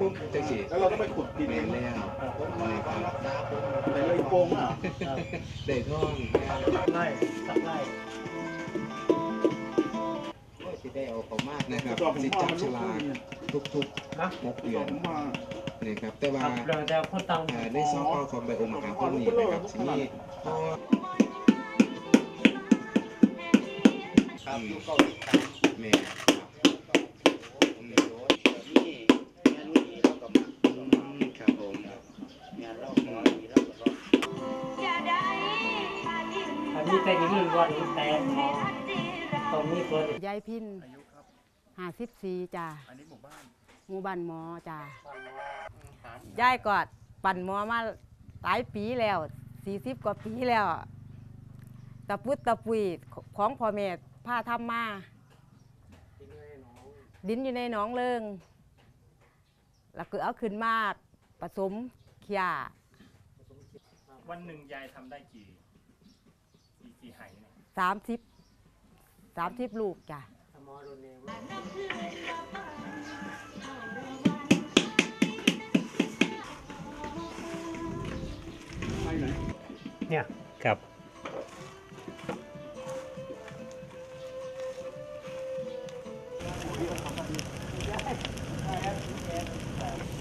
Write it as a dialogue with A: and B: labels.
A: ปุ๊บจะสิ
B: แล้วเราก็ไปขุดดิน
A: แม่
B: เอง
A: นแล้วนะครับ
B: ไปเลยโป่งอะ
A: ได้ท่อง
C: ไล่สักไล่
A: ก็สิได้เอาเขามากนะครับ
B: จอบผม
A: สิ
B: พ่อ
A: จับ
B: มัน
A: ฉ
B: ลุก
A: ลา
B: ขึ้
A: ก
B: น
A: ทุก
C: นะ
A: ๆหก
B: จ
A: เดื
B: อ
A: อบน
B: ผมมา
A: นะครับแต่ว่า
C: ครับเรื่องแต่คนตัง
A: อ่าในซอกของไบโอมหาพวกนี้นะครับสิมีพ่อ
D: ครับอยู่เกาหลีครับ
A: ครับผม
D: งานราขอดีเราก็รอ
C: อันนี้แต่ยิงมันวันแต่หมอตรงนี้ตัวนี้
E: ยายพินห้าสิบสี่จ้า
B: อันนี้หมู่บ้าน
E: หมู่บ้านหมอจ้ายายก็ปั่นหมอมาหลายปีแล้วสี่สิบกว่าปีแล้ว ตะปุดตะปุยของพ่อแม่พาทำมา ดินอยู่ในหนองเลิงแล้วก็เอาขึ้นมาผสมเขีย
F: วันหนึ่งยายทำได้กี่กี่กี่ไหเนี่ย
E: สามสิบสามสิบลูกจ้ะ
C: หมอโดนเอง
B: ไปไหน
F: เนี่ย ครับ I have to